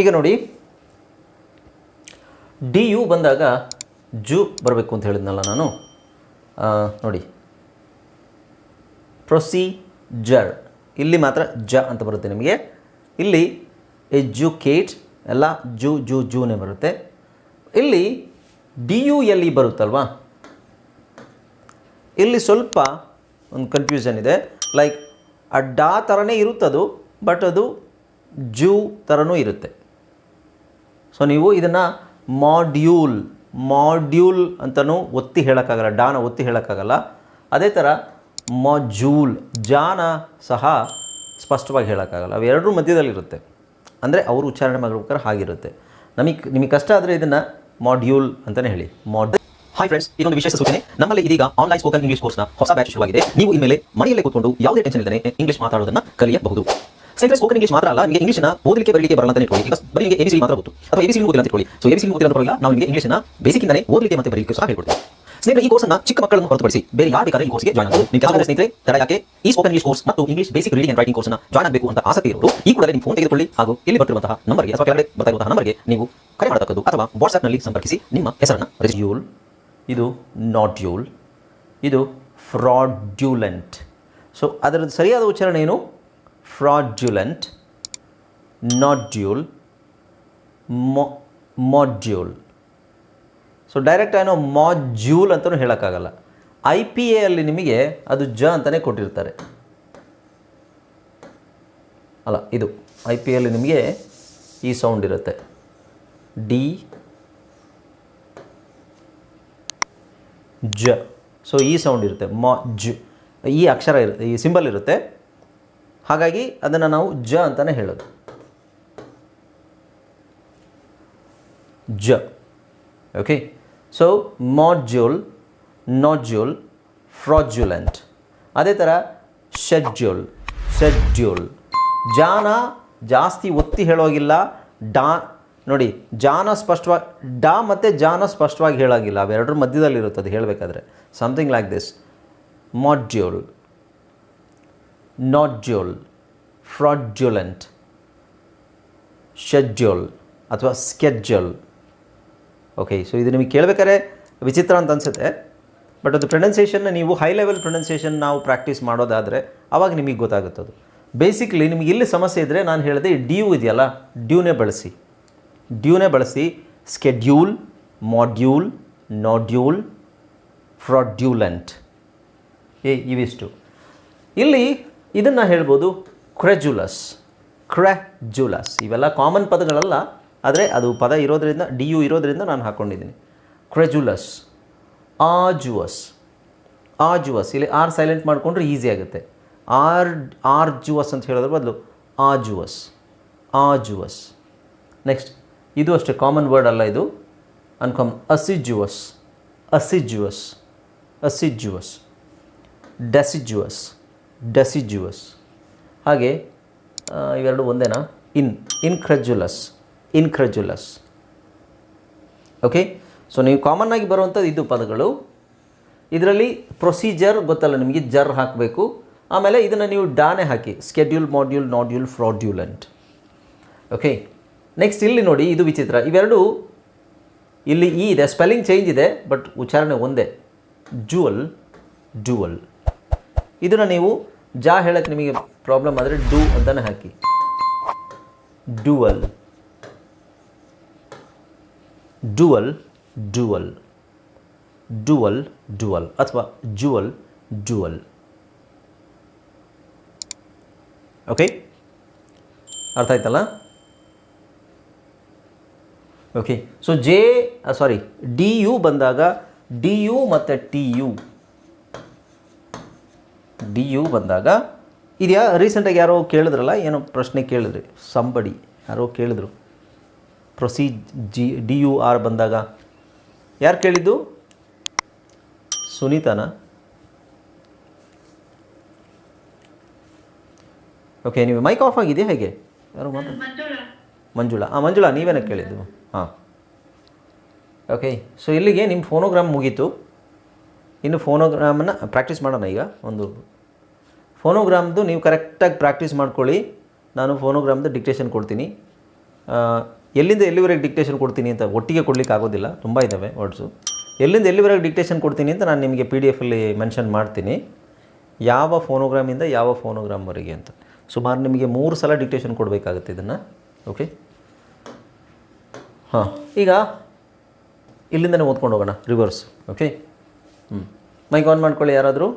ಈಗ ನೋಡಿ. D U ಬಂದಾಗ ಜು ಬರಬೇಕು ಅಂತ ಹೇಳಿದ್ನಲ್ಲ ನಾನು. ನೋಡಿ. ಪ್ರೊಸೀಜರ್ ಇಲ್ಲಿ ಮಾತ್ರ ಜ ಅಂತ ಬರುತ್ತೆ ನಿಮಗೆ. ಇಲ್ಲಿ ಎಜುಕೇಟ್ ಎಲ್ಲ ಜು ಜು, ಜೂನೇ ಬರುತ್ತೆ. ಇಲ್ಲಿ ಡಿ ಯು ಎಲ್ಲಿ ಬರುತ್ತಲ್ವಾ? ಇಲ್ಲಿ ಸ್ವಲ್ಪ ಒಂದು ಕನ್ಫ್ಯೂಷನ್ ಇದೆ. ಲೈಕ್ ಅಡ್ಡಾ ಥರನೇ ಇರುತ್ತದು ಬಟ್ ಅದು ಜೂ ಥರನೂ ಇರುತ್ತೆ. ಸೊ ನೀವು ಇದನ್ನು ಮಾಡ್ಯೂಲ್ ಮಾಡ್ಯೂಲ್ ಅಂತಲೂ ಒತ್ತಿ ಹೇಳೋಕ್ಕಾಗಲ್ಲ, ಡಾನ ಒತ್ತಿ ಹೇಳೋಕ್ಕಾಗಲ್ಲ. ಅದೇ ಥರ ಮಾಡ್ಯೂಲ್ ಜಾನ ಸಹ ಸ್ಪಷ್ಟವಾಗಿ ಹೇಳೋಕ್ಕಾಗಲ್ಲ. ಅವೆರಡರ ಮಧ್ಯದಲ್ಲಿರುತ್ತೆ. ಅಂದರೆ ಅವರು ಉಚ್ಚಾರಣೆ ಮಾಡ್ಬೇಕಾದ್ರೆ ಹಾಗಿರುತ್ತೆ. ನಮಗೆ, ನಿಮಗೆ ಕಷ್ಟ ಆದರೆ ಇದನ್ನು ಮಾಡ್ಯೂಲ್ ಅಂತಲೇ ಹೇಳಿ. ಮಾಡ್ ಹಾಯ್ ಫ್ರೆಂಡ್ಸ್ ಇದೊಂದು ವಿಶೇಷ ಸೂಚನೆ. ನಮ್ಮಲ್ಲಿ ಇದೀಗ ಆನ್ಲೈನ್ ಸ್ಪೋಕನ್ ಇಂಗ್ಲಿಷ್ ಕೋರ್ಸ್ನ ಹೊಸ ಬ್ಯಾಚ್ ಶುರುವಾಗಿದೆ. ನೀವು ಇನ್ಮೇಲೆ ಮನೆಯಲ್ಲೇ ಕೂತ್ಕೊಂಡು ಯಾವುದೇ ಟೆನ್ಷನ್ ಇಲ್ಲದೆ ಇಂಗ್ಲಿಷ್ ಮಾತಾಡೋದನ್ನು ಕಲಿಯಬಹುದು. ಸ್ನೇಹಿತರೆ ಸ್ಪೋಕನ್ ಇಂಗ್ಲಿಷ್ ಮಾತ್ರ ಅಲ್ಲ, ನಿಮಗೆ ಇಂಗ್ಲಿಷ್ನ ಓದಲಿಕ್ಕೆ, ಬರಲಿಕ್ಕೆ ಬರಲ್ಲ ಅಂತ ಇಟ್ಕೊಳ್ಳಿ. ಬಿಕಾಸ್ ಬರೀ ನಿಮಗೆ ಎಬಿಸಿ ಮಾತ್ರ ಗೊತ್ತು. ಅಥವಾ ಎಬಿಸಿ ಓದಿಲ್ಲ ಅಂತ ಇಟ್ಕೊಳ್ಳಿ. ಸೊ ಎಬಿಸಿ ಓದಿಲ್ಲ ಪರವಾಗಿಲ್ಲ ನಾವು ನಿಮಗೆ ಇಂಗ್ಲಿಷ್ನ ಬೇಸಿಕ್ಕಿಂದಲೇ ಓದಲಿಕ್ಕೆ ಮತ್ತೆ ಬರಲಿಕ್ಕೆ ಸಹ ಹೇಳ್ಕೊಡ್ತೀವಿ. ಸ್ನೇಹಿತರೆ, ಈ ಕೋರ್ಸ್ನ ಚಿಕ್ಕ ಮಕ್ಕಳನ್ನು ಹೊರತುಪಡಿಸಿ ಬೇರೆ ಯಾರು ಬೇಕಾದ್ರೆ ಈ ಕೋರ್ಸ್ಗೆ ಜಾಯ್ನ್ ಆಗಬಹುದು ನಿಮ್ಮ ಕೆಲಸ ಸ್ನೇಹಿತರೆ, ತಡ ಯಾಕೆ? ಈ ಸ್ಪೋಕನ್ ಇಂಗ್ಲಿಷ್ ಕೋರ್ಸ್ ಮತ್ತು English basic reading and writing ಕೋರ್ಸ್ನ ಜಾಯ್ನ್ ಆಗಬೇಕು ಅಂತ ಆಸಕ್ತಿ ಇರೋರು, ಈ ಕೂಡಲೇ ನಿಮ್ಮ ಫೋನ್ ತೆಗೆದುಕೊಳ್ಳಿ. ಹಾಗೂ ಇಲ್ಲಿ ಬರ್ತಿರುವಂತಹ ನಂಬರ್ಗೆ ಅಥವಾ ಕೆಳಗಡೆ ಬರ್ತಾ ಇರುವಂತಹ ನಂಬರ್ಗೆ ನೀವು ಕರೆ ಮಾಡತಕ್ಕದ್ದು ಅಥವಾ ವಾಟ್ಸ್ಆಪ್ನಲ್ಲಿ ಸಂಪರ್ಕಿಸಿ ನಿಮ್ಮ ಹೆಸರನ್ನ ರಿಜಿಸ್ಟರ್ ಯೂಲ್ ಇದು ನಾಟ್ಯೂಲ್ ಇದು ಫ್ರಾಡ್ಯುಲೆಂಟ್ ಸೊ ಅದರ ಸರಿಯಾದ ಉಚ್ಚಾರಣೆ ಏನು? ಫ್ರಾಡ್ಯುಲೆಂಟ್ nodule, ಮೊ ಮಾಡ್ಯೂಲ್ ಸೊ ಡೈರೆಕ್ಟ್ ಏನೋ ಮಾಡ್ಯೂಲ್ ಅಂತಲೂ ಹೇಳೋಕ್ಕಾಗಲ್ಲ. ಐ ಪಿ ಎ ಅಲ್ಲಿ ನಿಮಗೆ ಅದು ಜ ಅಂತಲೇ ಕೊಟ್ಟಿರ್ತಾರೆ. ಅಲ್ಲ ಇದು ಐ ಪಿ ಎಲ್ಲಿ ನಿಮಗೆ ಈ ಸೌಂಡ್ ಇರುತ್ತೆ. ಡಿ ಜ ಸೊ ಈ ಸೌಂಡ್ ಇರುತ್ತೆ. ಮ ಜ ಈ ಅಕ್ಷರ ಇರುತ್ತೆ ಈ ಸಿಂಬಲ್ ಇರುತ್ತೆ. ಹಾಗಾಗಿ ಅದನ್ನು ನಾವು ಜ ಅಂತಲೇ ಹೇಳೋದು. ಜ. Okay so module nodule fraudulent ಅದೇ ಥರ ಶೆಡ್ಯೂಲ್ ಶೆಡ್ಯೂಲ್ ಜಾನ ಜಾಸ್ತಿ ಒತ್ತಿ ಹೇಳೋಗಿಲ್ಲ, ಡಾ, ನೋಡಿ, ಜಾನ ಸ್ಪಷ್ಟವಾಗಿ ಡಾ ಮತ್ತು ಜಾನ ಸ್ಪಷ್ಟವಾಗಿ ಹೇಳೋಗಿಲ್ಲ. ಅವೆರಡರ ಮಧ್ಯದಲ್ಲಿರುತ್ತೆ ಅದು ಹೇಳಬೇಕಾದ್ರೆ. Something like this module nodule fraudulent schedule ಅಥವಾ ಸ್ಕೆಡ್ಯೂಲ್ ಓಕೆ ಸೊ ಇದು ನಿಮಗೆ ಕೇಳಬೇಕಾದ್ರೆ ವಿಚಿತ್ರ ಅಂತ ಅನಿಸುತ್ತೆ. ಬಟ್ ಅದು ಪ್ರೊನೌನ್ಸಿಯೇಷನ್ನ ನೀವು ಹೈ ಲೆವೆಲ್ ಪ್ರೊನೌನ್ಸಿಯೇಷನ್ ನಾವು ಪ್ರಾಕ್ಟೀಸ್ ಮಾಡೋದಾದರೆ ಆವಾಗ ನಿಮಗೆ ಗೊತ್ತಾಗುತ್ತದು. ಬೇಸಿಕ್ಲಿ ನಿಮಗೆ ಇಲ್ಲಿ ಸಮಸ್ಯೆ ಇದ್ದರೆ ನಾನು ಹೇಳಿದೆ ಡ್ಯೂ ಇದೆಯಲ್ಲ ಡ್ಯೂನೇ ಬಳಸಿ. ಡ್ಯೂನೇ ಬಳಸಿ ಸ್ಕೆಡ್ಯೂಲ್ ಮಾಡ್ಯೂಲ್ ನಾಡ್ಯೂಲ್ ಫ್ರಾಡ್ಯೂಲೆಂಟ್ ಏ, ಇವಿಷ್ಟು. ಇಲ್ಲಿ ಇದನ್ನು ಹೇಳ್ಬೋದು ಕ್ರೆಜುಲಸ್. ಕ್ರೆಜುಲಸ್. ಇವೆಲ್ಲ ಕಾಮನ್ ಪದಗಳಲ್ಲ, ಆದರೆ ಅದು ಪದ ಇರೋದರಿಂದ ಡಿ ಯು ಇರೋದರಿಂದ ನಾನು ಹಾಕ್ಕೊಂಡಿದ್ದೀನಿ ಕ್ರೆಜುಲಸ್. ಆಜುವಸ್. ಆಜುವಸ್. ಇಲ್ಲಿ ಆರ್ ಸೈಲೆಂಟ್ ಮಾಡಿಕೊಂಡ್ರೆ ಈಸಿ ಆಗುತ್ತೆ. ಆರ್, ಆರ್ಜುವಸ್ ಅಂತ ಹೇಳೋದ್ರ ಬದಲು ಆಜುವಸ್. ಆಜುವಸ್. ನೆಕ್ಸ್ಟ್ ಇದು ಅಷ್ಟೇ ಕಾಮನ್ ವರ್ಡ್ ಅಲ್ಲ ಇದು. ಅನ್ಕಾಮನ್ ಅಸಿಜುವಸ್. ಅಸಿಜುವಸ್. ಅಸಿಜುವಸ್. ಡೆಸಿಜುವಸ್. ಡೆಸಿಜುವಸ್ ಹಾಗೆ ಇವೆರಡು ಒಂದೇನಾ? ಇನ್ ಇನ್ಕ್ರೆಜುಲಸ್ ಇನ್ಕ್ರೆಜುಲಸ್ ಓಕೆ ಸೊ ನೀವು ಆಗಿ ಬರುವಂಥದ್ದು ಇದು ಪದಗಳು. ಇದರಲ್ಲಿ ಪ್ರೊಸೀಜರ್ ಗೊತ್ತಲ್ಲ, ನಿಮಗೆ ಜರ್ ಹಾಕಬೇಕು. ಆಮೇಲೆ ಇದನ್ನು ನೀವು ಡಾನೆ ಹಾಕಿ schedule module nodule fraudulent okay next ಇಲ್ಲಿ ನೋಡಿ, ಇದು ವಿಚಿತ್ರ. ಇವೆರಡು ಇಲ್ಲಿ ಈ ಇದೆ ಸ್ಪೆಲ್ಲಿಂಗ್ ಚೇಂಜ್ ಇದೆ ಬಟ್ ಉಚ್ಚಾರಣೆ ಒಂದೇ. ಜುವಲ್ ಜುವಲ್ ಇದನ್ನು ನೀವು ಜಾ ಹೇಳಕ್ಕೆ ನಿಮಗೆ ಪ್ರಾಬ್ಲಮ್ ಆದರೆ ಡೂ ಅಂತಲೇ ಹಾಕಿ dual dual dual dual dual ಅಥವಾ ಜುವಲ್ ಜುವಲ್ ಓಕೆ ಅರ್ಥ ಆಯ್ತಲ್ಲ okay so J sorry D U ಬಂದಾಗ ಡಿ ಯು ಮತ್ತು ಟಿ ಯು ಡಿ ಯು ಬಂದಾಗ ಇದೆಯಾ ರೀಸೆಂಟಾಗಿ ಯಾರೋ ಕೇಳಿದ್ರಲ್ಲ ಏನೋ ಪ್ರಶ್ನೆ ಕೇಳಿದ್ರಿ ಸಂಬಡಿ ಯಾರೋ ಕೇಳಿದ್ರು. ಪ್ರೊಸೀ ಜಿ ಡಿ ಯು ಆರ್ ಬಂದಾಗ ಯಾರು ಕೇಳಿದ್ದು? ಸುನೀತಾನ. ಓಕೆ ನೀವು ಮೈಕ್ ಆಫ್ ಆಗಿದೆ ಹೇಗೆ? ಯಾರು ಮಂಜುಳಾ. ಹಾಂ ಮಂಜುಳಾ ನೀವೇನ ಕೇಳಿದ್ದು? ಹಾಂ. ಓಕೆ ಸೊ ಇಲ್ಲಿಗೆ ನಿಮ್ಮ ಫೋನೋಗ್ರಾಮ್ ಮುಗೀತು. ಇನ್ನು ಫೋನೋಗ್ರಾಮನ್ನು ಪ್ರಾಕ್ಟೀಸ್ ಮಾಡೋಣ ಈಗ ಒಂದು ಫೋನೋಗ್ರಾಮ್ದು ನೀವು ಕರೆಕ್ಟಾಗಿ ಪ್ರಾಕ್ಟೀಸ್ ಮಾಡ್ಕೊಳ್ಳಿ. ನಾನು ಫೋನೋಗ್ರಾಮ್ದು ಡಿಕ್ಟೇಷನ್ ಕೊಡ್ತೀನಿ. ಎಲ್ಲಿಂದ ಎಲ್ಲಿವರೆಗೆ ಡಿಕ್ಟೇಷನ್ ಕೊಡ್ತೀನಿ ಅಂತ ಒಟ್ಟಿಗೆ ಕೊಡ್ಲಿಕ್ಕೆ ಆಗೋದಿಲ್ಲ. ತುಂಬ ಇದ್ದಾವೆ ವರ್ಡ್ಸು ಎಲ್ಲಿಂದ ಎಲ್ಲಿವರೆಗೆ ಡಿಕ್ಟೇಷನ್ ಕೊಡ್ತೀನಿ ಅಂತ ನಾನು ನಿಮಗೆ ಪಿ ಡಿ ಎಫಲ್ಲಿ ಮೆನ್ಷನ್ ಮಾಡ್ತೀನಿ. ಯಾವ ಫೋನೋಗ್ರಾಮಿಂದ ಯಾವ ಫೋನೋಗ್ರಾಮ್ವರೆಗೆ ಅಂತ. ಸುಮಾರು ನಿಮಗೆ ಮೂರು ಸಲ ಡಿಕ್ಟೇಷನ್ ಕೊಡಬೇಕಾಗುತ್ತೆ ಇದನ್ನು. ಓಕೆ ಹಾಂ. ಈಗ ಇಲ್ಲಿಂದನೇ ಓದ್ಕೊಂಡು ಹೋಗೋಣ. ರಿವರ್ಸ್ ಓಕೆ ಹ್ಞೂ ಮೈಕ್ ಆನ್ ಮಾಡ್ಕೊಳ್ಳಿ ಯಾರಾದರೂ.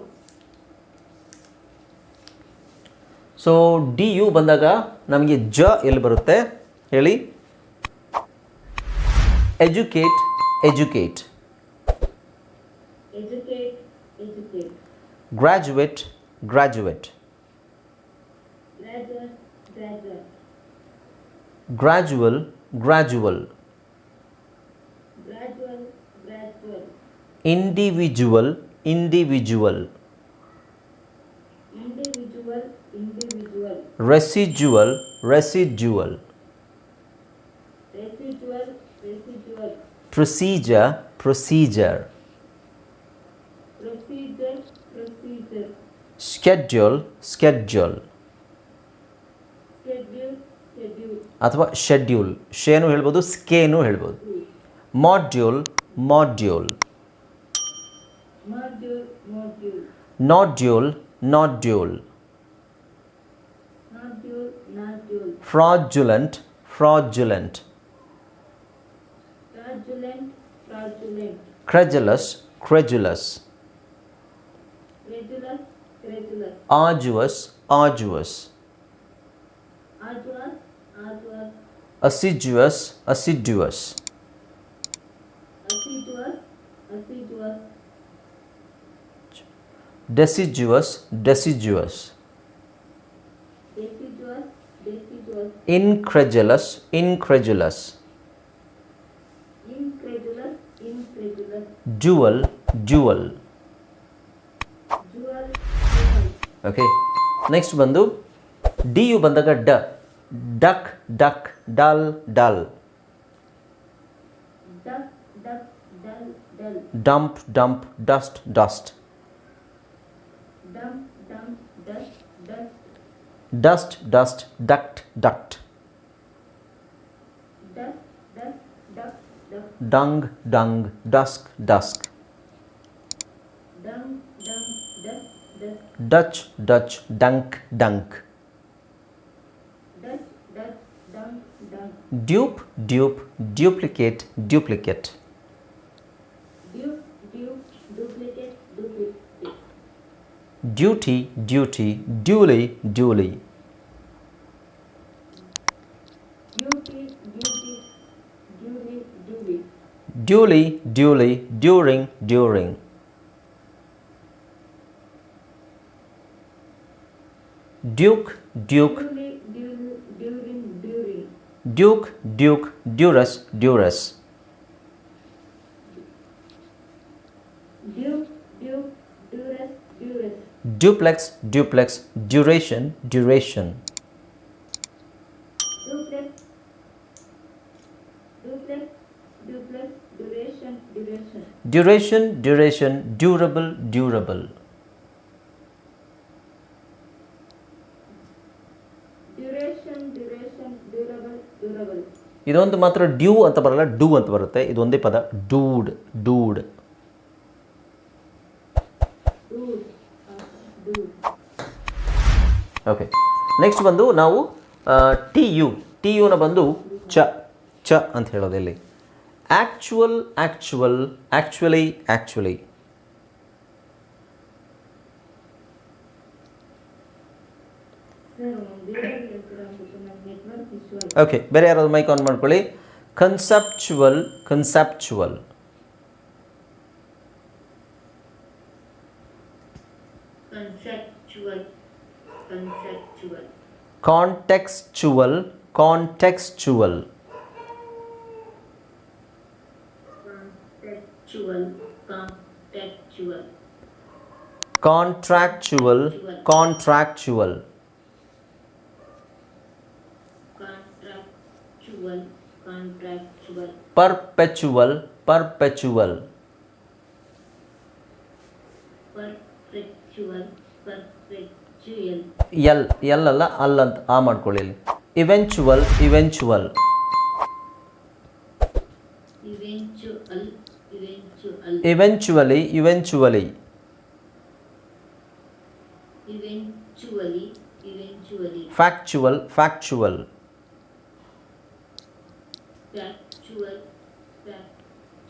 ಸೊ ಡಿ ಯು ಬಂದಾಗ ನಮಗೆ ಜ ಎಲ್ಲಿ ಬರುತ್ತೆ? ಹೇಳಿ. Educate educate graduate graduate gradual gradual individual individual individual, individual, residual residual residual, residual, procedure procedure procedure, procedure, schedule schedule schedule, schedule, ಅಥವಾ ಶೆಡ್ಯೂಲ್ ಶೇನು ಹೇಳ್ಬೋದು ಸ್ಕೇನು ಹೇಳ್ಬೋದು module module module, module, nodule nodule fraudulent. Fraudulent. Fraudulent. Fraudulent. Credulous. Credulous. Credulous. Credulous. Arduous. Arduous. Arduous. Arduous. Assiduous. Assiduous. Assiduous. Assiduous. Deciduous. Deciduous. deciduous, incredulous incredulous incredulous, incredulous, dual dual dual, dual, okay next ಬಂದು D U ಬಂದಾಗ ಡ duck duck dull dull duck, duck, dull, dull, dump dump dust dust dump, dump, dust dust duct duct. Dung dung dusk dusk. Dung, dung, dusk, dusk. dutch dutch dunk dunk. Dutch, dutch, dunk, dunk. dupe dupe duplicate duplicate. duty, duty, duly, duly. Duty, duty, duly, duly. Duly, duly, during, during. Duke, duke. Duly. Duke, duke, durus, durus. Duke, duress, duplex duplex duration duration duplex, duplex, duplex, duration, duration, duration duration durable durable duration, duration, durable, durable, ಇದೊಂದು ಮಾತ್ರ due ಅಂತ ಬರಲ್ಲ do ಅಂತ ಬರುತ್ತೆ ಇದೊಂದೇ ಪದ dude dude okay next ಬಂದು ನಾವು ಟಿ ಯು ಟಿ ಯುನ ಬಂದು ಚ ಚ ಅಂತ ಹೇಳೋದು ಇಲ್ಲಿ. Actual actual actually actually okay ಬೇರೆ ಯಾರಾದ್ರು ಮೈಕ್ ಆನ್ ಮಾಡ್ಕೊಳ್ಳಿ. Conceptual conceptual conceptual. Contextual. Contextual. Contextual. Contractual. Contractual. Contractual. Contractual. Contractual. Perpetual. Perpetual. Perpetual. Perpetual. L L ಅಲ್ಲ ಅಲ್ ಅಂತ ಆ ಮಾಡ್ಕೊಳ್ಳಿ ಇಲ್ಲಿ. Eventual eventual eventually eventually factual factual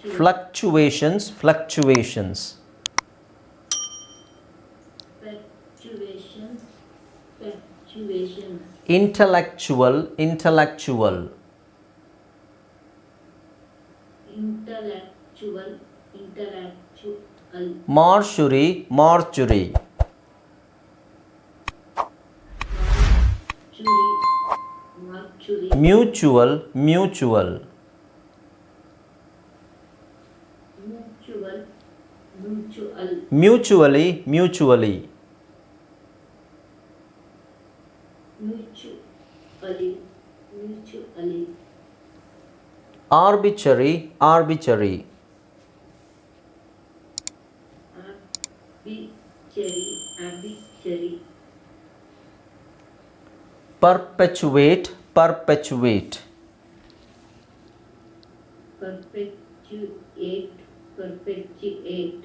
fluctuations fluctuations intellectual intellectual. Intellectual intellectual. Mortuary mortuary mutual mutual. Mutually mutually. arbitrary, arbitrary. Arbitrary, arbitrary. Perpetuate, perpetuate. Perpetuate, perpetuate.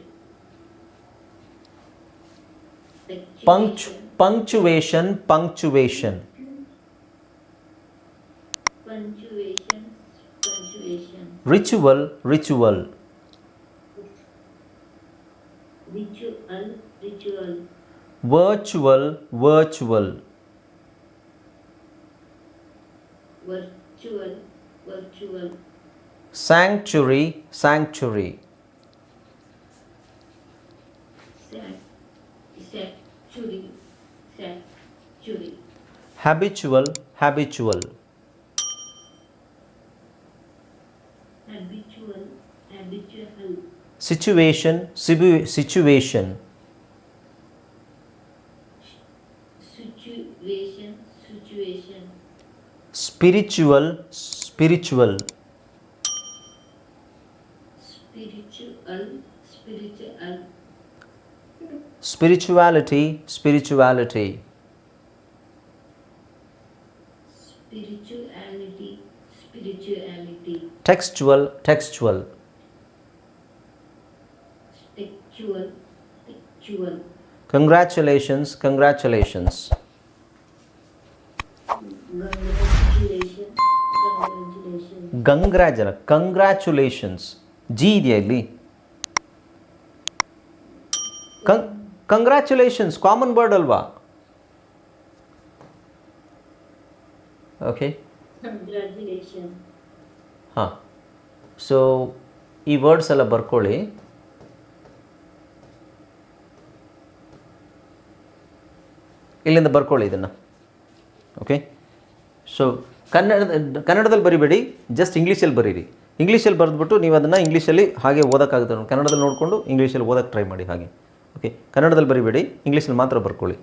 Punctu punctuation, punctuation. Punctuation ritual, ritual. Ritual, ritual. Virtual, virtual. Virtual, virtual. Sanctuary, sanctuary. Sanctuary, sanctuary. Habitual, habitual. situation, sibu, situation. Situation. Spiritual, spiritual. Spiritual, spiritual. Spirituality, spirituality. Spirituality, spirituality. Textual, textual. Congratulations, congratulations, ಗಂಗ್ರಾಜನ congratulations G ಇದೆಯಾ ಇಲ್ಲಿ. ಕಂಗ್ congratulations common word ಅಲ್ವಾ? Okay ಹಾಂ so ಈ words ಎಲ್ಲ ಬರ್ಕೊಳ್ಳಿ. ಇಲ್ಲಿಂದ ಬರ್ಕೊಳ್ಳಿ ಇದನ್ನು. ಓಕೆ ಸೊ ಕನ್ನಡದ ಕನ್ನಡದಲ್ಲಿ ಬರಿಬೇಡಿ ಜಸ್ಟ್ ಇಂಗ್ಲೀಷಲ್ಲಿ ಬರೀರಿ. ಇಂಗ್ಲೀಷಲ್ಲಿ ಬರೆದ್ಬಿಟ್ಟು ನೀವು ಅದನ್ನು ಇಂಗ್ಲೀಷಲ್ಲಿ ಹಾಗೆ ಓದೋಕ್ಕಾಗುತ್ತೆ. ಕನ್ನಡದಲ್ಲಿ ನೋಡಿಕೊಂಡು ಇಂಗ್ಲೀಷಲ್ಲಿ ಓದೋಕ್ಕೆ ಟ್ರೈ ಮಾಡಿ ಹಾಗೆ. ಓಕೆ ಕನ್ನಡದಲ್ಲಿ ಬರಿಬೇಡಿ ಇಂಗ್ಲೀಷಲ್ಲಿ ಮಾತ್ರ ಬರ್ಕೊಳ್ಳಿ.